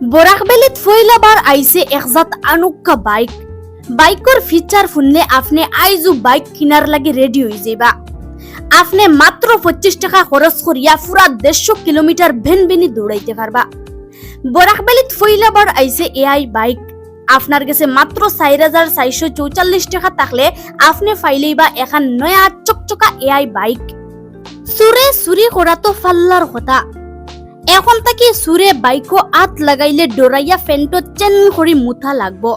বরাকবেলিত ফইলাবার আইছে একজাত আনুক্কা bike. বাইকর feature শুনলে আপনি আইজু বাইক কিনার লাগি রেডি হয়ে যাইবা। আপনি মাত্র পঁচিশ টাকা খরচ করিয়া পুরা দেড়শো কিলোমিটার ভেন ভেনি দৌড়াইতে পারবা বরাকবেলিত ফইলাবার আইছে এআই বাইক। আপনার কাছে মাত্র চার হাজার চারশো চৌচল্লিশ টাকা থাকলে আপনি ফাইলেইবা এখন নয়া চকচকা এআই বাইক। সুরে চুরি করা তো ফাল্লার কথা। এখন তাকে সুরে বাইকও আত লাগাইলে ডরাইয়া ফেন্টো চেন করি মুথা লাগবো।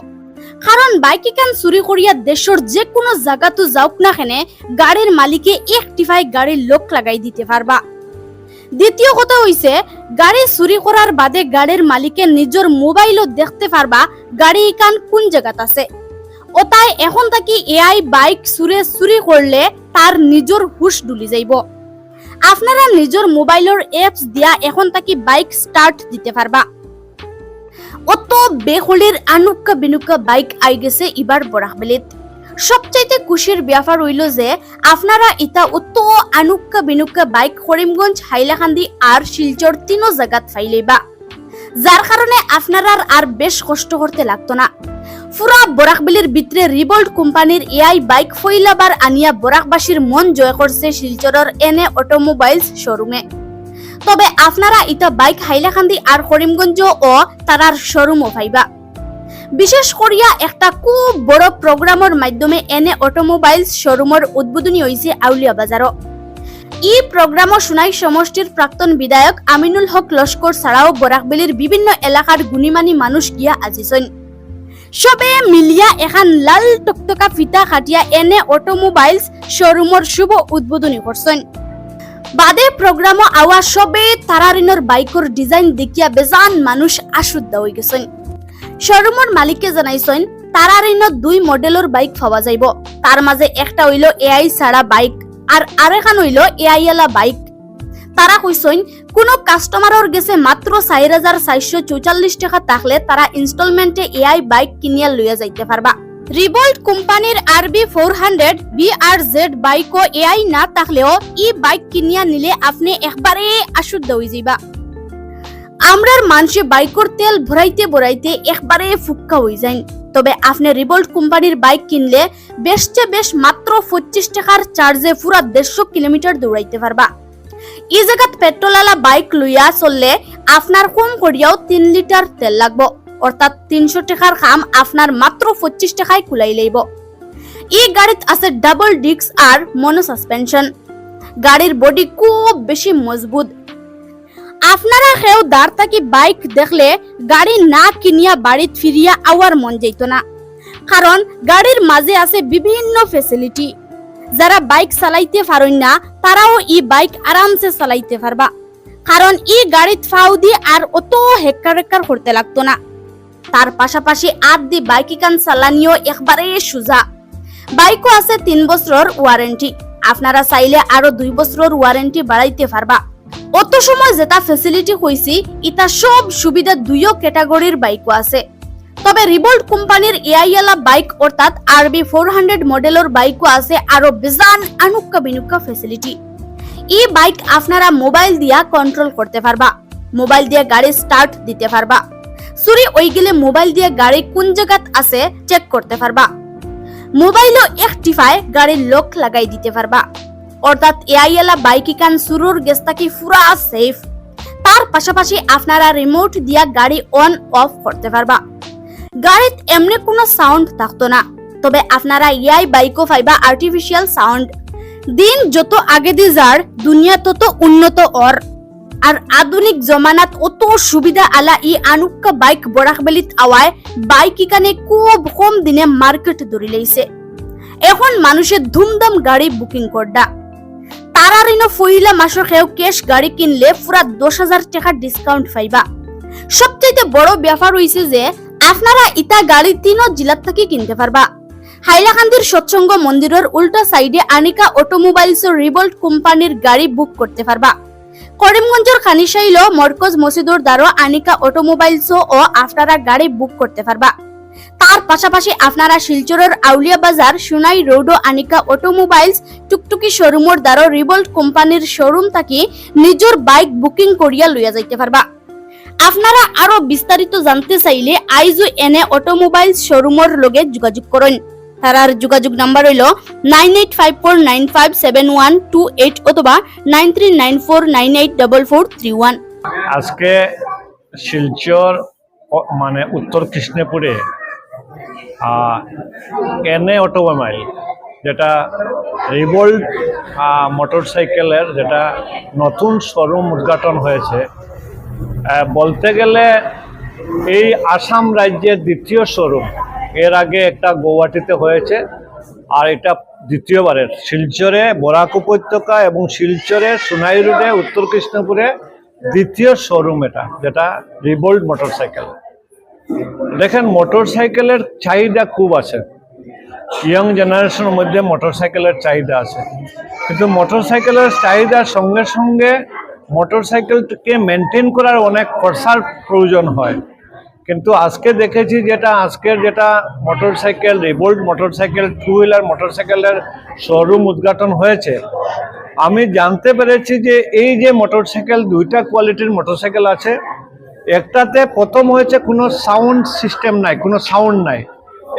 কারণ বাইক এখান চুরি করিয়া দেশর যে কোনো জায়গাতো যাওক না কেনে গাড়ির মালিকে একটিফাই গাড়ির লোক লাগাই দিতে পারবা দ্বিতীয় কথা হইছে গাড়ি চুরি করার বাদে গাড়ির মালিকে নিজের মোবাইলও দেখতে পারবা গাড়ি এখান কোন জায়গাত আছে। ওতাই এখন তাকি এআই বাইক চুরে চুরি করলে তার নিজের হুশ ডুলি যাইব। আপনারা নিজের মোবাইলের এপস দিয়া এখন তাকি বাইক স্টার্ট দিতে পারবা অত বেহলির আনুক্কা বিনুক্কা বাইক আই গেছে এবার বরাকবেলিত সবচাইতে খুশির ব্যাপার হইল যে আপনারা ইতা অত আনুক্কা বিনুক্কা বাইক করিমগঞ্জ হাইলাকান্দি আর শিলচর তিনো জায়গাত ফাইলেবা যার কারণে আপনারা আর বেশ কষ্ট করতে লাগতো না। পুরা বরাকবেলির ভিতরে রিবোল্ট কোম্পানির এআই বাইক ফইলাবার আনিয়া বরাকবাসীর মন জয় করছে শিলচরের এনে অটোমোবাইলস শোরুমে তবে আপনারা ইটা বাইক হাইলাকান্দি আর করিমগঞ্জ ও তারার শোরুমও পাইবা বিশেষ করিয়া একটা খুব বড় প্রোগ্রামের মাধ্যমে এনে অটোমোবাইলস শোরুমের উদ্বোধনী হয়েছে আউলিয়া বাজারও ই প্রোগ্রামও সুনাই সমষ্টির প্রাক্তন বিধায়ক আমিনুল হক লস্কর ছাড়াও বরাকবেলির বিভিন্ন এলাকার গুণীমানী মানুষ গিয়া আজিছেন সবে মিলিয়া এখন লাল টকটকা ফিতা খাটিয়া এনে অটোমোবাইলস শোরুমের শুভ উদ্বোধনী করছেন বাদে প্রোগ্রামও আওয়া সবে তারারিনর বাইকর ডিজাইন দেখিয়া বেজান মানুষ আশুদ্ধ হয়ে গেছেন। শোরুমের মালিককে জানাইছেন তারারিনত দুই মডেলের বাইক পাওয়া যাইব। তার মাঝে একটা হইল এআই ছাড়া বাইক আর আরেখান হইল এআই বাইক। তারা কইছেন কোনো কাস্টমারের গেছে মাত্র চার হাজার চারশো চৌচল্লিশ টাকা থাকলে তারা ইনস্টলমেন্টে এআই বাইক কিনিয়া লইয়া যাইতে পারবা রিভল্ট কোম্পানির RV four hundred B R Z AI না থাকলেও ই বাইক কিনিয়া নিলে আপনি একবারে আশুদ্ধ হয়ে যাইবা। আমরার মানুষে বাইকর তেল ভরাইতে ভরাইতে একবারে ফুক্কা হয়ে যায় তবে আপনি রিভল্ট কোম্পানির বাইক কিনলে বেশচে বেশ মাত্র পঁচিশ টাকার চার্জে পুরা দেড়শো কিলোমিটার দৌড়াইতে পারবা এই জায়গাত পেট্রোল আলা বাইক লইয়া চললে আপনার কম করিয়াও তিন লিটার তেল লাগবো। অর্থাৎ তিনশো টাকার খাম আপনার মাত্র পঁচিশ টাকায় কুলাই লইব এই গাড়িত আছে ডাবল ডিস্ক আর মনো সাসপেনশন গাড়ির বডি খুব বেশি মজবুত। আপনারা কেউ দাঁড় থাকি বাইক দেখলে গাড়ি না কিনিয়া বাড়িত ফিরিয়া আওয়ার মন যাইতো না। কারণ গাড়ির মাঝে আছে বিভিন্ন ফেসিলিটি যারা বাইক চালাইতে পারেন না, তারাও ই বাইক আরামসে চালাইতে পারবা। কারণ ই গাড়িত ফাউ দিয়ে আর অত হেক্কার হেক্কার করতে লাগতো না। তার পাশাপাশি আট দি বাইক ইকান চালানিও একবারে সোজা। বাইকও আছে তিন বছরের ওয়ারেন্টি আপনারা চাইলে আরও দুই বছরের ওয়ারেন্টি বাড়াইতে পারবা। অত সময় যেটা ফেসিলিটি কইছি ইটা সব সুবিধা দুইও ক্যাটাগরির বাইকও আছে। তবে রিবোল্ট কোম্পানির এআইএলা বাইক অর্থাৎ আরবি ফোর হান্ড্রেড মডেলের বাইকও আছে আরও বেজান আনুক্কা বিনুক্কা ফেসিলিটি এই বাইক আপনারা মোবাইল দিয়া কন্ট্রোল করতে পারবা। মোবাইল দিয়ে গাড়ি স্টার্ট দিতে পারবা। চুরি ওই গেলে মোবাইল দিয়ে গাড়ি কোন জায়গাত আছে চেক করতে পারবা। মোবাইলও একটিফায় গাড়ির লক লাগাই দিতে পারবা। অর্থাৎ এআইএলা বাইক ইকান সুরুর গেস্তাকি ফুরা সেফ তার পাশাপাশি আপনারা রিমোট দিয়া গাড়ি অন অফ করতে পারবা। গাড়িত এমনি কোনো সাউন্ড থাকতো না। তবে আপনারা ইয়াই বাইকও ফাইবা আর্টিফিশিয়াল সাউন্ড দিন যত আগে দি যার দুনিয়া তত উন্নত অর আর আধুনিক জমানাত অত সুবিধা আলা ই আনুক্কা বাইক বরাকবেলিত আওয়ায় বাইক ইকানে খুব কম দিনে মার্কেট ধরি লাইছে এখন মানুষের ধুমধাম গাড়ি বুকিং করডা তারার ইনো ফইলা মাসের খেয়েও ক্যাশ গাড়ি কিনলে পুরা দশ হাজার টাকা ডিসকাউন্ট পাইবা সবচেয়ে বড় ব্যাপার হইছে যে আপনারা ইটা গাড়ি তিনও জেলার থেকে কিনতে পারবা। হাইলাকান্দির সৎসঙ্গ মন্দিরের উল্টা সাইডে আনিকা অটোমোবাইলস রিভল্ট কোম্পানির গাড়ি বুক করতে পারবা। করিমগঞ্জের খানিশাইল মরকজ মসজিদুর দ্বারা আনিকা অটোমোবাইলস ও আপনারা গাড়ি বুক করতে পারবা। তার পাশাপাশি আপনারা শিলচরের আউলিয়া বাজার, সুনাই রোড ও আনিকা অটোমোবাইলস, টুকটুকি শোরুমের দ্বারা রিভল্ট কোম্পানির শোরুম থাকি নিজের বাইক বুকিং করিয়া লইয়া যাইতে পারবা। আপনারা আরও বিস্তারিত জানতে চাইলে আইজু এনে অটোমোবাইল শোরুমের লগে যোগাযোগ করুন। তারার যোগাযোগ নাম্বার হইল nine eight five four nine five seven one two eight অথবা nine three nine four nine eight double four three one. আজকে শিলচর মানে উত্তর কৃষ্ণপুরে এনএ অটোমোবাইল, যেটা রিভোল্ট মোটরসাইকেলের, যেটা নতুন শোরুম উদ্ঘাটন হয়েছে বলতে গেলে এই আসাম রাজ্যের দ্বিতীয় শোরুম। এর আগে একটা গৌহাটিতে হয়েছে, আর এটা দ্বিতীয়বারের। শিলচরে বরাক উপত্যকা এবং শিলচরে সোনাই রোডে উত্তর কৃষ্ণপুরে দ্বিতীয় শোরুম এটা, যেটা রিবোল্ড মোটরসাইকেল। দেখেন, মোটরসাইকেলের চাহিদা খুব আছে। ইয়ং জেনারেশনের মধ্যে মোটরসাইকেলের চাহিদা আছে। কিন্তু মোটরসাইকেলের চাহিদার সঙ্গে সঙ্গে মোটরসাইকেলকে মেনটেন করার অনেক খরচার প্রয়োজন হয়। কিন্তু আজকে দেখেছি যেটা, আজকের যেটা motorcycle Revolt motorcycle two wheeler মোটরসাইকেলের শোরুম উদ্ঘাটন হয়েছে। আমি জানতে পেরেছি যে এই যে মোটরসাইকেল, দুইটা কোয়ালিটির মোটরসাইকেল আছে, একটাতে প্রথম হয়েছে কোনো সাউন্ড সিস্টেম নাই, কোনো সাউন্ড নাই।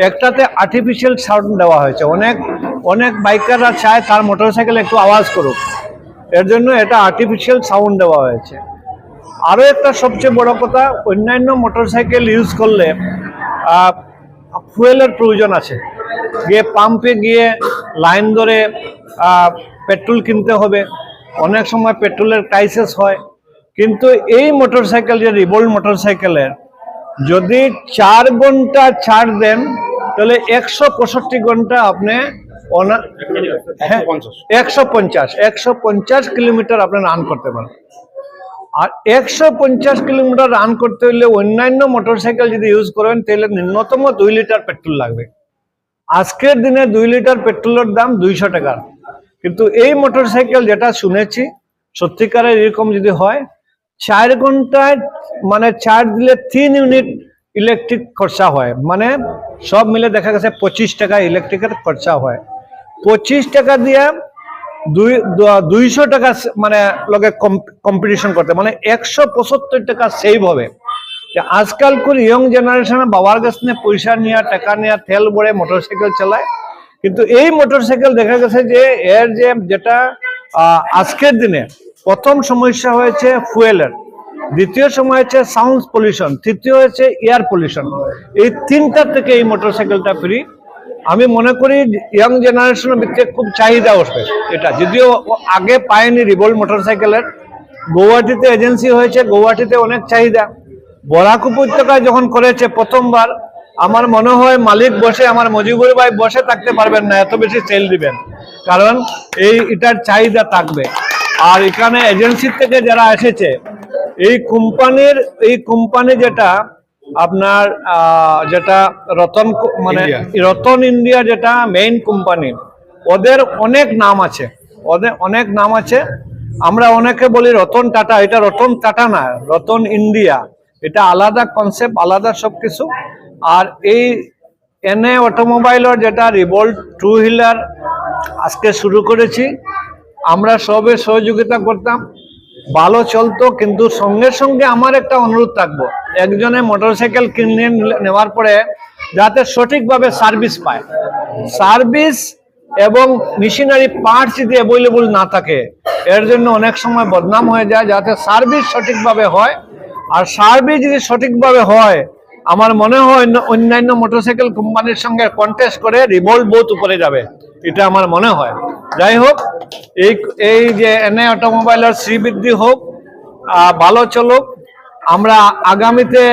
একটাতে আর্টিফিশিয়াল সাউন্ড দেওয়া হয়েছে। অনেক অনেক বাইকাররা চায় তার মোটরসাইকেল একটু আওয়াজ করুক। এর জন্য এটা আর্টিফিশিয়াল সাউন্ড দেওয়া হয়েছে। আরও একটা সবচেয়ে বড় কথা, অন্যান্য মোটরসাইকেল ইউজ করলে ফুয়েলের প্রয়োজন আছে। গিয়ে পাম্পে গিয়ে লাইন ধরে পেট্রোল কিনতে হবে। অনেক সময় পেট্রোলের ক্রাইসিস হয়। কিন্তু এই মোটরসাইকেল যে রিবোল্ড মোটরসাইকেলের যদি চার ঘণ্টা ছাড় দেন, তাহলে একশো পঁয়ষট্টি ঘণ্টা আপনি একশো পঞ্চাশ। একশো পঞ্চাশ। কিলোমিটার আপনি রান করতে পারেন আর একশো পঞ্চাশ কিলোমিটার রান করতে হলে অন্যান্য মোটরসাইকেল যদি ইউজ করেন তাহলে ন্যূনতম দুই লিটার পেট্রোল লাগবে। আজকের দিনে দুই লিটার পেট্রোলের দাম দুইশো টাকার কিন্তু এই মোটরসাইকেল যেটা শুনেছি সত্যিকারের এরকম যদি হয় চার ঘন্টায় মানে চার দিলে তিন ইউনিট ইলেকট্রিক খরচা হয়। মানে সব মিলে দেখা গেছে পঁচিশ টাকা ইলেকট্রিকের খরচা হয়। পঁচিশ টাকা দিয়ে দুই দুইশো টাকা মানে লগে কম্পিটিশন করতে। মানে একশো পঁচাত্তর টাকা সেভ হবে। কোন ইয়ং জেনারেশনে বাবার কাছ থেকে পয়সা নেওয়া টাকা নেওয়া তেল ভরে মোটরসাইকেল চালায়। কিন্তু এই মোটরসাইকেল দেখা গেছে যে, এর যে যেটা আজকের দিনে প্রথম সমস্যা হয়েছে ফুয়েলের দ্বিতীয় সময় হচ্ছে সাউন্ড পলিউশন তৃতীয় হচ্ছে এয়ার পলিউশন এই তিনটার থেকে এই মোটরসাইকেলটা ফ্রি আমি মনে করি ইয়াং জেনারেশনের ভিত্তিতে খুব চাহিদা উঠবে এটা। যদিও আগে পায়নি রিভোল্ট মোটরসাইকেলের গৌহাটিতে এজেন্সি হয়েছে, গৌহাটিতে অনেক চাহিদা। বরাক উপত্যকায় যখন করেছে প্রথমবার, আমার মনে হয় মালিক বসে, আমার মজিবুর ভাই বসে থাকতে পারবেন না, এত বেশি সেল দিবেন। কারণ এই এটার চাহিদা থাকবে। আর এখানে এজেন্সি থেকে যারা এসেছে, এই কোম্পানির এই কোম্পানি যেটা আপনার যেটা রতন মানে রতন ইন্ডিয়া যেটা মেইন কোম্পানি ওদের অনেক নাম আছে। ওদের অনেক নাম আছে। আমরা অনেকে বলি রতন টাটা এটা রতন টাটা না রতন ইন্ডিয়া। এটা আলাদা কনসেপ্ট আলাদা সব কিছু আর এই এনএ অটোমোবাইলের যেটা রিভোল্ট টু হুইলার আজকে শুরু করেছি। আমরা সবে সহযোগিতা করতাম। ভালো চলতো, কিন্তু সঙ্গে সঙ্গে আমার একটা অনুরোধ থাকব। একজনে মোটরসাইকেল কিনে নিলে- নেওয়ার পরে যাতে সঠিকভাবে সার্ভিস পায়। সার্ভিস এবং মেশিনারি পার্টস যদি অ্যাভেলেবল না থাকে, এর জন্য অনেক সময় বদনাম হয়ে যায়, যাতে সার্ভিস সঠিকভাবে হয়। আর সার্ভিস যদি সঠিকভাবে হয়, আমার মনে হয় অন্য- অন্যান্য মোটরসাইকেল কোম্পানির সঙ্গে কন্টেস্ট করে রিভোল্ট বহুত উপরে যাবে। এটা আমার মনে হয়। যাই হোক এই এই যে এনএ অটোমোবাইলের শ্রীবৃদ্ধি হোক ভালো চলুক, আমরা আগামীতে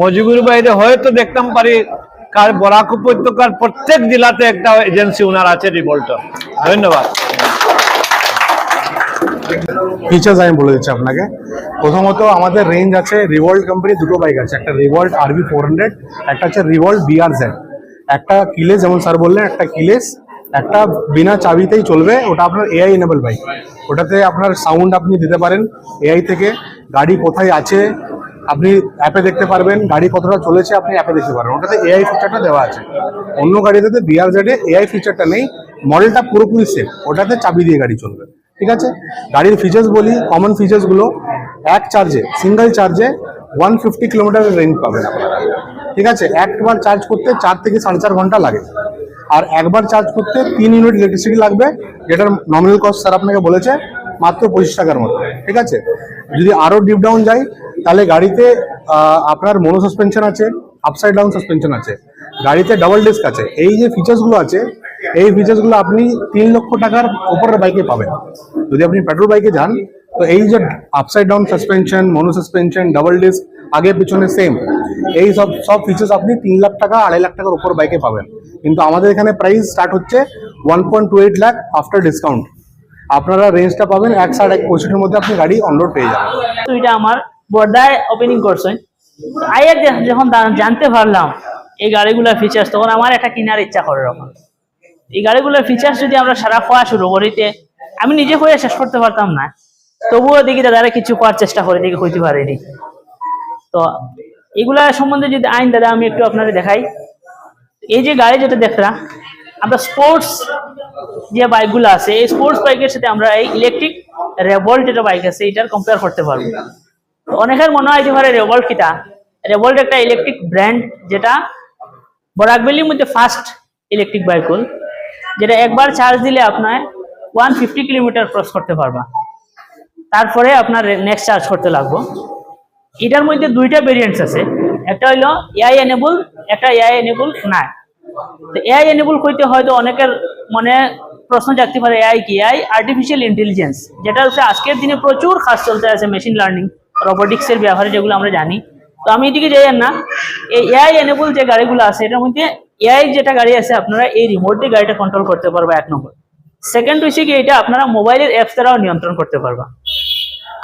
মজিবুর বাইরে হয়তো দেখতাম পারি, কার বরাক উপত্যকার প্রত্যেক জেলাতে একটা এজেন্সি ওনার আছে রিভোল্টার ধন্যবাদ। ফিচার্স আমি বলে দিচ্ছি আপনাকে। প্রথমত আমাদের রেঞ্জ আছে রিভল্ট কোম্পানি দুটো বাইক আছে, একটা রিভল্ট আরবি ফোর হান্ড্রেড একটা হচ্ছে রিভল্ট বিআর একটা কিলেস যেমন স্যার বললেন, একটা কিলেস একটা বিনা চাবিতেই চলবে, ওটা আপনার এআই এনেবল বাইক ওটাতে আপনার সাউন্ড আপনি দিতে পারেন এআই থেকে গাড়ি কোথায় আছে, আপনি অ্যাপে দেখতে পারবেন, গাড়ি কতটা চলেছে, আপনি অ্যাপে দেখতে পারবেন। ওটাতে এআই ফিচারটা দেওয়া আছে। অন্য গাড়িতে বিআর জেডে এআই ফিচারটা নেই মডেলটা পুরোপুরি সেফ ওটাতে চাবি দিয়ে গাড়ি চলবে। ঠিক আছে? গাড়ির ফিচার্স বলি কমন ফিচার্সগুলো এক চার্জে সিঙ্গেল চার্জে ওয়ান ফিফটি কিলোমিটারের রেঞ্জ পাবেন আপনারা। ঠিক আছে? একবার চার্জ করতে চার থেকে সাড়ে চার ঘণ্টা লাগে। আর একবার চার্জ করতে তিন ইউনিট ইলেকট্রিসিটি লাগবে, যেটার নমিনাল কস্ট স্যার আপনাকে বলেছে মাত্র পঁচিশ টাকার মতো, ঠিক আছে? যদি আরও ডিপ ডাউন যাই, তাহলে গাড়িতে আপনার মনো সাসপেনশন আছে আপসাইড ডাউন সাসপেনশন আছে, গাড়িতে ডাবল ডিস্ক আছে, এই যে ফিচার্সগুলো আছে, এই ফিচার্সগুলো আপনি তিন লক্ষ টাকার উপরের বাইকে পাবেন। যদি আপনি পেট্রোল বাইকে যান, তো এই যে upside down suspension mono suspension double disc আগে পিছনে সেম এই সব সব ফিচার্স আপনি তিন লাখ টাকা, আড়াই লাখ টাকার উপর বাইকে পাবেন। কিন্তু আমাদের এখানে প্রাইস স্টার্ট হচ্ছে one point two eight lakh after discount আপনারা রেঞ্জটা পাবেন এক সাড়ে এক পঁয়ষট্টির মধ্যে আপনি গাড়ি অনলোড পেয়ে যাবেন। তো এটা আমার বর্দায় ওপেনিং করছেন। আইয়ার যখন জানতে পারলাম এই গাড়িগুলোর ফিচার্স তখন আমার একটা কেনার ইচ্ছা করে রকম। এই গাড়িগুলোর ফিচার্স যদি আমরা সারা খোয়া শুরু করিতে আমি নিজে হয়ে শেষ করতে পারতাম না। তবুও দেখি দাদারা কিছু করার চেষ্টা করে, দেখি হইতে পারেনি তো এগুলা সম্বন্ধে যদি আইন, দাদা, আমি একটু আপনাদের দেখাই। এই যে গাড়ি যেটা দেখলাম, আমরা স্পোর্টস যে বাইকগুলো আছে, এই স্পোর্টস বাইকের সাথে আমরা এই ইলেকট্রিক রেভল্ট যেটা বাইক আছে, এটার কম্পেয়ার করতে পারব। অনেকের মনে হয় যে পারে রেভল্ট কিটা? রেভল্ট একটা ইলেকট্রিক ব্র্যান্ড যেটা বরাকবেলির মধ্যে ফার্স্ট ইলেকট্রিক বাইকুল যেটা একবার চার্জ দিলে আপনার ওয়ান ফিফটি কিলোমিটার ক্রস করতে পারবা। তারপরে আপনার নেক্সট চার্জ করতে লাগবো। এটার মধ্যে দুইটা ভেরিয়েন্টস আছে। একটা হইল এআই এনেবল একটা এআই এনেবল নাই। তো এআই এনেবল কইতে হয়তো অনেকের মনে প্রশ্ন জাগতে পারে এআই কি? এআই আর্টিফিশিয়াল ইন্টেলিজেন্স যেটা হচ্ছে আজকের দিনে প্রচুর কাজ চলতে আছে মেশিন লার্নিং রোবোটিক্সের ব্যবহারে যেগুলো আমরা জানি। তো আমি এদিকে যাই না, এই এআই এনেবল যে গাড়িগুলো আছে, এটার মধ্যে এআই যেটা গাড়ি আছে, আপনারা এই রিমোট দিয়ে গাড়িটা কন্ট্রোল করতে পারবা এক নম্বর। সেকেন্ড হচ্ছে কি, এটা আপনারা মোবাইলের অ্যাপস দ্বারাও নিয়ন্ত্রণ করতে পারবা।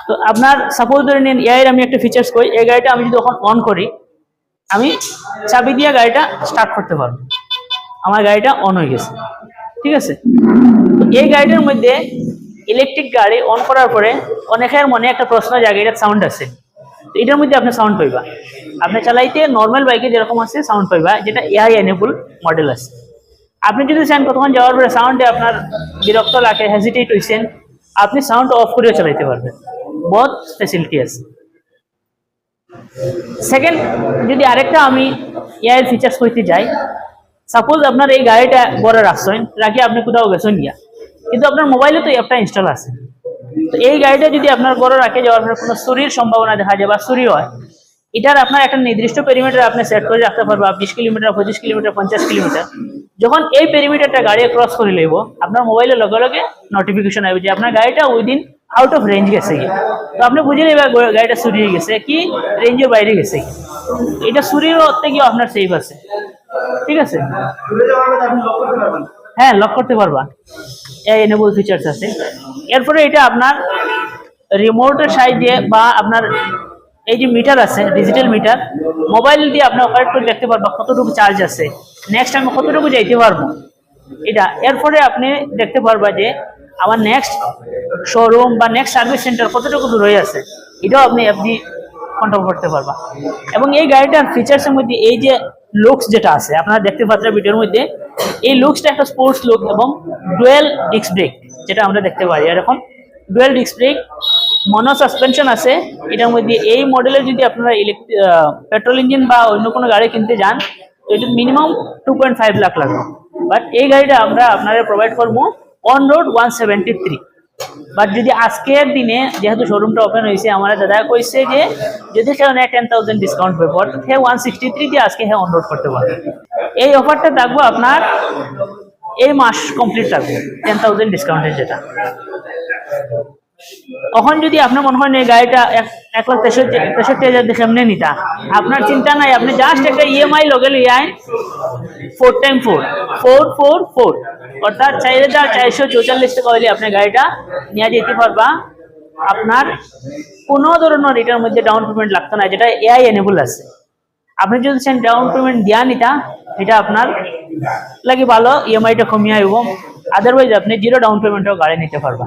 তো আপনার সাপোজ ধরে নিন এআইয়ের আমি একটা ফিচার্স করি এই গাড়িটা আমি যদি অন করি আমি চাবি দিয়ে গাড়িটা স্টার্ট করতে পারব। আমার গাড়িটা অন হয়ে গেছে। ঠিক আছে? এই গাড়িটার মধ্যে ইলেকট্রিক গাড়ি অন করার পরে অনেকের মনে একটা প্রশ্ন জাগে এটার সাউন্ড আছে? তো এটার মধ্যে আপনি সাউন্ড পাইবা। আপনি চালাইতে নর্মাল বাইকে যেরকম আছে সাউন্ড পাইবা, যেটা এআই এনেবল মডেল আছে। আপনি যদি চান কতক্ষণ যাওয়ার পরে সাউন্ডে আপনার বিরক্ত লাগে হেজিটেট হয়েছেন আপনি সাউন্ড অফ করেও চালাইতে পারবেন। বহুত ফেসিলিটি আছে। সেকেন্ড যদি আরেকটা আমি এআই ফিচার্স করতে যাই সাপোজ আপনার এই গাড়িটা বড় রাখছেন, রাখি আপনি কোথাও গেছেন গিয়া। কিন্তু আপনার মোবাইলে তো অ্যাপটা ইনস্টল আছে। তো এই গাড়িটা যদি আপনার বড় রাখে, যাওয়ার পরে কোনো চুরির সম্ভাবনা দেখা যায় বা চুরি হয়, এটার আপনার একটা নির্দিষ্ট পেরিমিটার আপনি সেট করে রাখতে পারবা বিশ কিলোমিটার, পঁচিশ কিলোমিটার, পঞ্চাশ কিলোমিটার। যখন এই পেরিমিটারটা গাড়ি ক্রস করে লইব, আপনার মোবাইলের লগে লগে নোটিফিকেশন আসবে যে আপনার গাড়িটা উইদিন আউট অফ রেঞ্জ গেছে। কি তো আপনি বুঝে নেবেন গাড়িটা চুরি হয়ে গেছে। কি? রেঞ্জের বাইরে গেছে। কি এটা চুরির কি আপনার সেফ আছে? ঠিক আছে? হ্যাঁ লক করতে পারবা। এনেবল ফিচার্স আছে। এরপরে এটা আপনার রিমোটের সাহায্যে বা আপনার এই যে মিটার আছে ডিজিটাল মিটার মোবাইল দিয়ে আপনি অপারেট করে দেখতে পারবা কতটুকু চার্জ আছে। নেক্সট আমি কতটুকু যাইতে পারব। এটা, এরপরে আপনি দেখতে পারবা যে আমার নেক্সট শোরুম বা নেক্সট সার্ভিস সেন্টার কতটুকু দূর হয়ে আছে, এটাও আপনি আপনি কন্ট্রোল করতে পারবা। এবং এই গাড়িটার ফিচার্সের মধ্যে এই যে লুকস যেটা আছে, আপনারা দেখতে পাচ্ছেন ভিডিওর মধ্যে, এই লুকসটা একটা স্পোর্টস লুক এবং ডুয়েল ডিস্ক ব্রেক যেটা আমরা দেখতে পারি। এরকম dual disc brake mono suspension আছে। এটার মধ্যে এই মডেলের যদি আপনারা ইলেকট্রিক পেট্রোল ইঞ্জিন বা অন্য কোনো গাড়ি কিনতে যান, তো এটা minimum two point five lakh লাগবে। বাট এই গাড়িটা আমরা আপনারা প্রোভাইড করব on road one seventy three but যদি আজকের দিনে যেহেতু শোরুমটা ওপেন হয়েছে, আমার দাদা কইছে যে যদি নেয় টেন থাউজেন্ড ডিসকাউন্ট হয়ে পেব সে ওয়ান সিক্সটি থ্রি দিয়ে আজকে হ্যাঁ অনলোড করতে পারবে। এই অফারটা থাকব আপনার এই মাস কমপ্লিট থাকবে টেন থাউজেন্ড ডিসকাউন্টের যেটা। তখন যদি আপনার মনে হয় না গাড়িটা এক এক লাখ তেষট্টি তেষট্টি হাজার নিতা। আপনার চিন্তা নাই, আপনি জাস্ট একটা ইএমআই লগে লিয়ে four time four four four four অর্থাৎ চার হাজার চারশো চৌচল্লিশ টাকা হলে আপনি গাড়িটা নিয়ে যেতে পারবা। আপনার কোনো ধরনের এটার মধ্যে ডাউন পেমেন্ট লাগতো না, যেটা এআই এনেবল আছে। আপনি যদি চান ডাউন পেমেন্ট দেওয়া নিতা, এটা আপনার লাগে ভালো ইএমআইটা কমিয়ে আইব। আদারওয়াইজ আপনি জিরো ডাউন পেমেন্টও গাড়ি নিতে পারবা।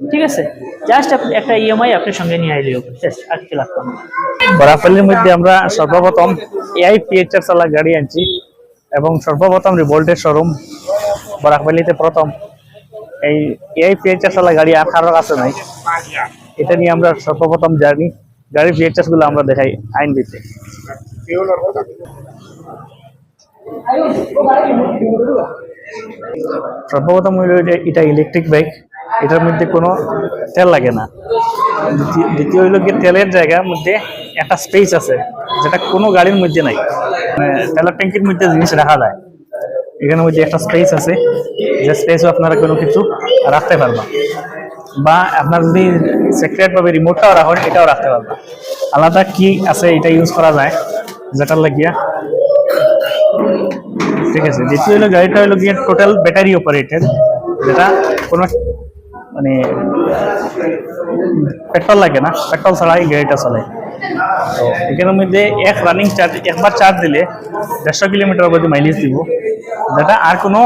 ঠিক আছে? জাস্ট আপনি একটা ইএমআই আপনার সঙ্গে নিয়ে আইলে জাস্ট আর কি লাগতো বরাফালির মধ্যে আমরা সর্বপ্রথম এআই পিএইচআর চালা গাড়ি আনছি এবং সর্বপ্রথম রিভোল্টের শোরুম বরাকবালিতে প্রথম এই এআই পিএইচআর চালা গাড়ি আর কারোর কাছে নাই। এটা নিয়ে আমরা সর্বপ্রথম জার্নি। গাড়ির ফিচার্সগুলো আমরা দেখাই আইন দিতে। সর্বপ্রথম হইল এটা ইলেকট্রিক বাইক এটার মধ্যে কোনো তেল লাগে না। দ্বিতীয়- হইল গিয়ে তেলের জায়গার মধ্যে একটা স্পেস আছে, যেটা কোনো গাড়ির মধ্যে নাই। মানে তেলের ট্যাঙ্কির মধ্যে জিনিস রাখা যায়। এখানের মধ্যে একটা স্পেস আছে, যে স্পেসও আপনারা কোনো কিছু রাখতে পারবেন বা আপনার যদি সেক্রেট ভাবে রিমোটটাও রাখেন, এটাও রাখতে পারবেন আলাদা কি আছে এটা ইউজ করা যায়, যেটার লাগিয়া ঠিক আছে। দ্বিতীয় হলো গাড়িটা হলো গিয়ে টোটাল ব্যাটারি অপারেটেড যেটা কোনো মানে পেট্রোল লাগে না পেট্রোল ছাড়াই গাড়িটা চলে। তো এখানের মধ্যে এক রানিং চার্জ একবার চার্জ দিলে দেড়শো কিলোমিটার অবধি মাইলেজ দিব। যেটা আর কোনো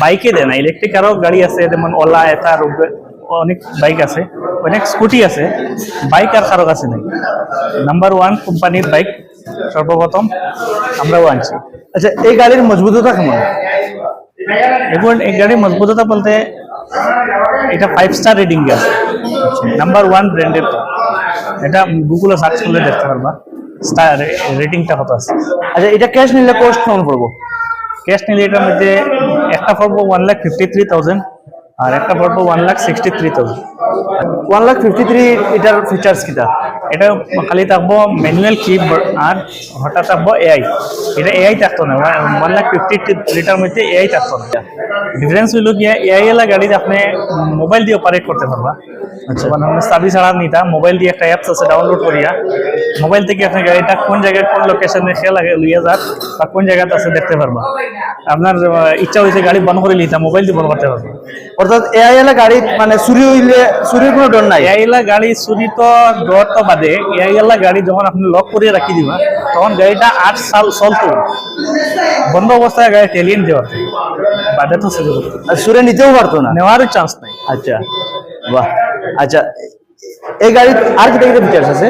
বাইকে দেয় না। ইলেকট্রিক আরও গাড়ি আছে যেমন ওলা এটা অনেক বাইক আছে অনেক স্কুটি আছে। বাইক আর কারও কাছে নেই। নাম্বার ওয়ান কোম্পানির বাইক সর্বপ্রথম আমরাও আনছি। আচ্ছা এই গাড়ির মজবুততা কেমন? এখন এই গাড়ির মজবুততা বলতে এটা ফাইভ স্টার রেটিং আছে নাম্বার ওয়ান ব্র্যান্ডের তো এটা গুগলে সার্চ করলে দেখতে পারবা। স্টার রেটিংটা কত আছে। আচ্ছা এটা ক্যাশ নিলে কস্ট কেমন পড়ব? ক্যাশ নিলে এটার মধ্যে একটা পড়ব one lakh fifty three thousand আর একটা পড়ব one lakh sixty three thousand one lakh fifty three এটার ফিচার্স কিটা? এটা খালি থাকব ম্যানুয়াল কি আর হঠাৎ থাকব এআই এটা এআই থাকতো না ওয়ান লাখ ফিফটি লিটার মধ্যে এআই থাকতো না। ডিফারেন্স হইল গিয়া এআই এলা গাড়িতে আপনি মোবাইল দিয়ে অপারেট করতে পারবা। আচ্ছা। মানে আপনি চাবি ছাড়া নিতা মোবাইল দিয়ে একটা অ্যাপস আছে ডাউনলোড করিয়া। মোবাইল থেকে আপনি গাড়িটা কোন জায়গায় কোন লোকেশনে সে লাগে লইয়া যাক বা কোন জায়গাতে আছে দেখতে পারবা। আপনার ইচ্ছা হয়েছে গাড়ি বন্ধ করে নিতা মোবাইল দিয়ে বন্ধ করতে পারবা। অর্থাৎ এআই এলা গাড়ি মানে চুরি হইলে চুরির কোনো ডর নাই? এআইলা গাড়ি চুরি তো ডর তো বাদে। এআই এলা গাড়ি যখন আপনি লক করে রাখি দিবা তখন গাড়িটা আট সাল চলতো। বন্ধ অবস্থায় গাড়ি টেলিয়ে দেওয়া। বাদে তো আর চুরে নিতেও পারতো না। নেওয়ারও চান্স নাই। আচ্ছা বাহ। আচ্ছা এই গাড়ির আর কিটা কিটা ফিচার্স আছে?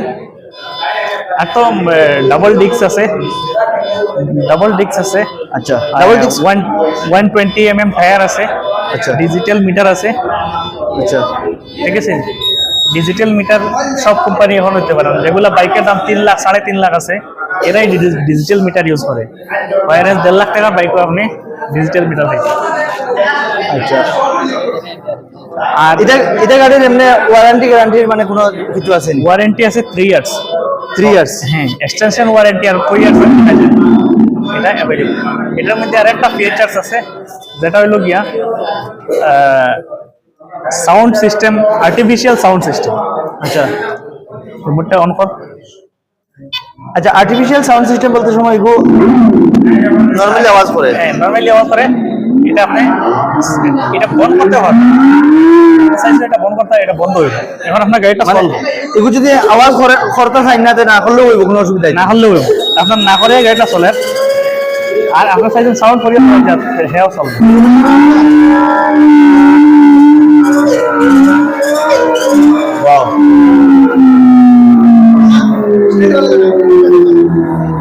আর তো ডাবল ডিক্স আছে। ডাবল ডিক্স আছে। আচ্ছা double disc one one twenty M M tyre আছে। আচ্ছা। ডিজিটাল মিটার আছে। আচ্ছা। ঠিক আছে ডিজিটাল মিটার সব কোম্পানি এখন হতে পারে। যেগুলো বাইকের দাম তিন লাখ সাড়ে তিন লাখ আছে এরাই ডিজিটাল মিটার ইউজ করে। ওয়ারেন্স দেড় লাখ টাকার বাইকও আপনি ডিজিটাল মিটার পাইতে আচ্ছা। আর এটা এটা গাড়ির এমনি ওয়ারেন্টি গ্যারান্টির মানে কোনো কিছু আছে ওয়ারেন্টি আছে থ্রি ইয়ার্স থ্রি ইয়ার্স হ্যাঁ এক্সটেনশন ওয়ারেন্টি আর ফোর ইয়ার্স এটা অ্যাভেলেবল এটার মধ্যে আর একটা ফিচার্স আছে যেটা হলো গিয়া sound system artificial sound system আচ্ছা। রিমোটটা অন কর। আচ্ছা আর্টিফিশিয়াল সাউন্ড সিস্টেম বলতে সময় এগো নর্মালি আওয়াজ করে হ্যাঁ নর্মালি আওয়াজ করে এটা আপনি এটা বন্ধ করতে হবে। এটা বন্ধ করতে এটা বন্ধ হয়ে যায় এখন আপনার গাড়িটা মানে চলবে। এগো যদি আওয়াজ করতে চাই না না করলেও হইব কোনো অসুবিধা না হলেও হইব। আপনার না করে গাড়িটা চলে। আর আপনার সাইজ সাউন্ড করিয়ে হেও চলবে।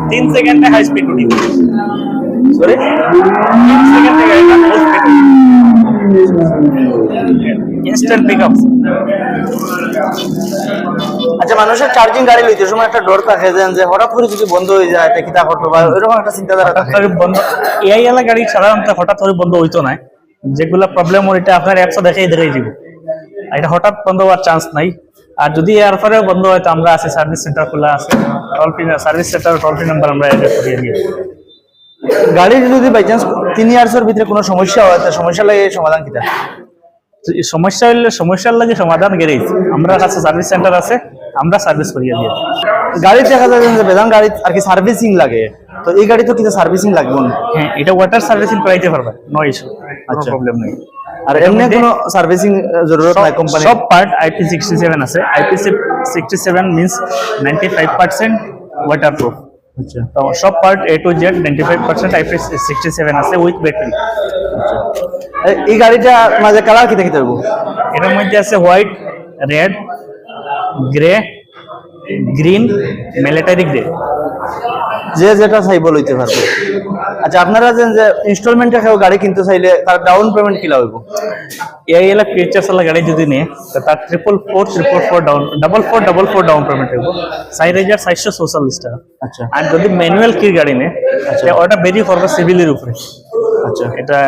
তিন সেকেন্ডে হাই স্পিড উঠি সরি সেকেন্ডে গাড়িটা full speed instant pick up আচ্ছা মানুষের চার্জিং গাড়ি লইতে সময় একটা ডর থাকে যে যে হঠাৎ করে যদি বন্ধ হয়ে যায় তা কিতা করতে বা এরকম একটা চিন্তাধারা থাকে। বন্ধ এআই এলা গাড়ি সাধারণত হঠাৎ করে বন্ধ হইতো না। যেগুলা প্রবলেম ওর, এটা আপনার অ্যাপসও দেখাই দেখাই দিব। এটা হঠাৎ বন্ধ হওয়ার চান্স নাই। আর যদি এর পরেও বন্ধ হয়, তো আমরা আছি সার্ভিস সেন্টার খোলা আছে। Toll free service centre toll free number আমরা অ্যাড করিয়ে দিই গাড়ির যদি বাই চান্স তিন ইয়ার্সের ভিতরে কোনো সমস্যা হয় তা সমস্যা লাগে সমাধান এই সমস্যা হইলে সমস্যার লাগে সমাধান গ্যারেজ আমরা কাছে সার্ভিস সেন্টার আছে আমরা সার্ভিস করিয়ে দিই। গাড়ির দেখা যায় যে বেদান গাড়ি আর কি সার্ভিসিং লাগে। তো এই গাড়ি তো কিতা সার্ভিসিং লাগবে না? হ্যাঁ এটা ওয়াটার সার্ভিসিং করাইতে পারবে নো ইস্যু আচ্ছা। প্রবলেম নেই। আর এমনি কোনো সার্ভিসিং জরুরত নাই কোম্পানি সব পার্ট আইপি সিক্সটি সেভেন আছে। IP sixty seven means ninety five percent water proof আচ্ছা। তো সব part A to Z ninety five percent IP sixty seven আছে উইথ ব্যাটারি এই- এই গাড়িটা মাঝে কালার কিতা দেখতে হইব এটার মধ্যে আছে white red grey green military grey যে যেটা চাইব লইতে পারবে। আচ্ছা আপনারা যেন যে ইনস্টলমেন্টে খেয়ে গাড়ি কিনতে চাইলে তার ডাউন পেমেন্ট কিলা হইব? এই এলাকা পিএচএসএল গাড়ি যদি নিয়ে তো তার triple four triple four down double four double four down payment হইব। চার হাজার চারশো চৌচল্লিশ টাকা। আচ্ছা। আর যদি ম্যানুয়াল কির গাড়ি নেয় আচ্ছা। ওটা বেরি করবে সিভিলের উপরে। আচ্ছা। এটা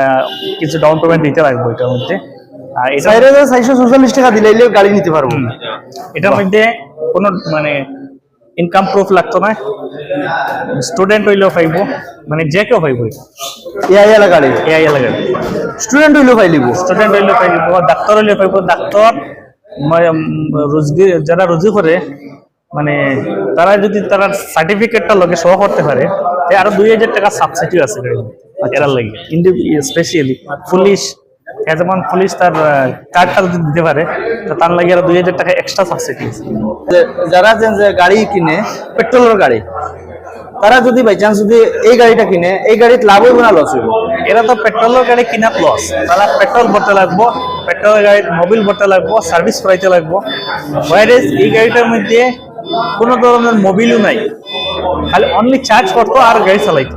কিছু ডাউন পেমেন্ট দিতে লাগবে এটার মধ্যে। আর এটা চারশো চৌচল্লিশ টাকা দিলে গাড়ি নিতে পারব। এটার মধ্যে কোনো মানে ইনকাম প্রুফ লাগতো না? স্টুডেন্ট হইলেও পাইব। মানে যে কেউ পাইব এআই এলা গাড়ি এআই এলাকার স্টুডেন্ট হইলেও পাইলিব। স্টুডেন্ট হইলেও পাইব ডাক্তার হইলেও পাইব। ডাক্তার রোজগি যারা রুজি করে মানে তারা যদি তারা সার্টিফিকেটটা লগে শো করতে পারে আরও দুই হাজার টাকা সাবসিডি আছে গাড়ির মধ্যে। এরার লাগে। স্পেশালি পুলিশ যেমন পুলিশ তার কার্ডটা যদি দিতে পারে তো তার লাগে আরও দুই হাজার টাকা এক্সট্রা সাবসিডি যে যারা যে গাড়ি কিনে পেট্রোলের গাড়ি তারা যদি বাই চান্স যদি এই গাড়িটা কিনে এই গাড়িতে লাভ হইব না লস হইব? এরা তো পেট্রোলের গাড়ি কিনাত লস তারা পেট্রোল ভরতে লাগবো পেট্রোলের গাড়ি মোবিল ভরতে লাগবো সার্ভিস করাইতে লাগবো। ওয়ারেজ এই গাড়িটার মধ্যে কোনো ধরনের মোবিলও নাই। খালি অনলি চার্জ করতো আর গাড়ি চালাইতো।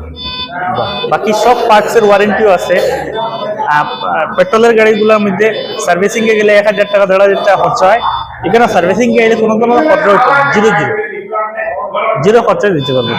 বাকি সব পার্টসের ওয়ারেন্টিও আছে। পেট্রোলের গাড়িগুলোর মধ্যে সার্ভিসিং এ গেলে এক হাজার টাকা, দেড় হাজার টাকা খরচা হয়। এখানে সার্ভিসিং গেলে কোনো কোনো খরচা হতো জিরো জিরো। জিরো খরচা দিতে পারবে